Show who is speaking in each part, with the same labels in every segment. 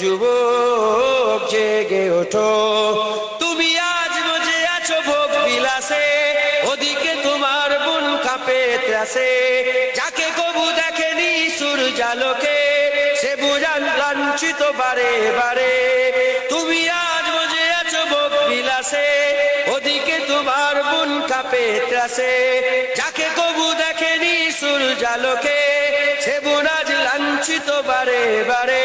Speaker 1: যুবক জেগে ওঠো। তুমি আজ মজে আছো ভোগ বিলাসে, ওদিকে তোমার বোন কাঁপে ত্রাসে যাকে কবু দেখেনি সূর্যালোকে, সে বুঝান লাঞ্ছিত বারে বারে। তুমি আজ মজে আছো ভোগ বিলাসে, ওদিকে তোমার বোন কাঁপে ত্রাসে যাকে কবু দেখেনি সূর্যালোকে, সে বুনাজ লাঞ্ছিত বারে বারে।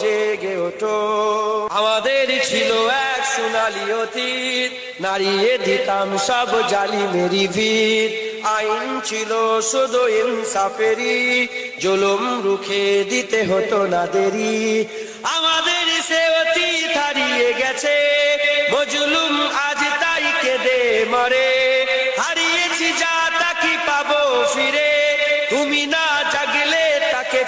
Speaker 1: জেগে ওঠো। আমাদের ছিল এক সোনালি অতীত। নারিয়ে দিতাম সব জালি মেরি ভিত। আইন ছিল শুধু ইনসাফেরি জুলুম রুখে দিতে হতো না দেরি। আমাদের সে অতীত হারিয়ে গেছে। মজলুম আজ তাই কেঁদে মরে। হারিয়েছি যা তাকি পাবো তাকে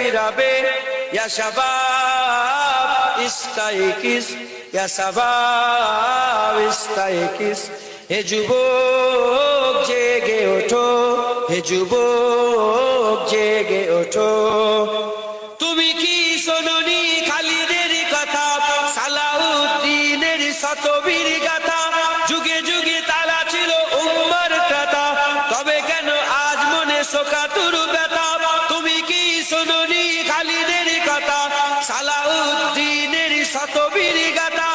Speaker 1: ফিরাবে হে জেগে ওঠো, হে যুবক, জেগে ওঠো। তুমি কি শোনি খালিদের কথা? সালাউদ্দিনের শতবীর সালাউদ্দিনের শতবীর গাথা।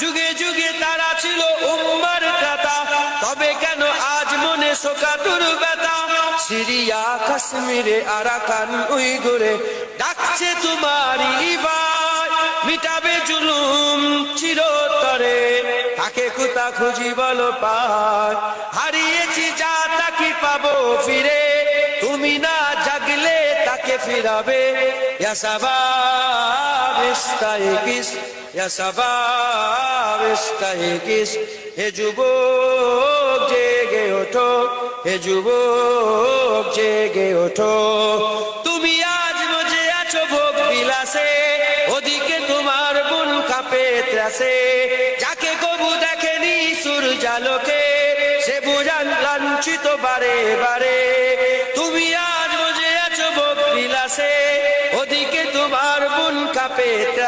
Speaker 1: যুগে যুগে তারা ছিল উম্মার ক্রেতা তবে কেন আজ মনে সিরিয়া, কাশ্মীরে, আরাকান ডাকছে তোমারই ভাই মিটাবে জুলুম চিরতরে। তাকে কুতা খুঁজি বলো পায় হারিয়েছি যা তাকে পাবো ফিরে? ফিরাবে। হে জেগে ওঠো, হে জেগে ওঠো। তুমি আজ মজে আছো ভোগ বিলাসে, ওদিকে তোমার বোন কাঁপে ত্রাসে। যাকে কবু দেখেনি সূর্যালোকে, সে বুঝান লাঞ্ছিত বারে বারে। আজ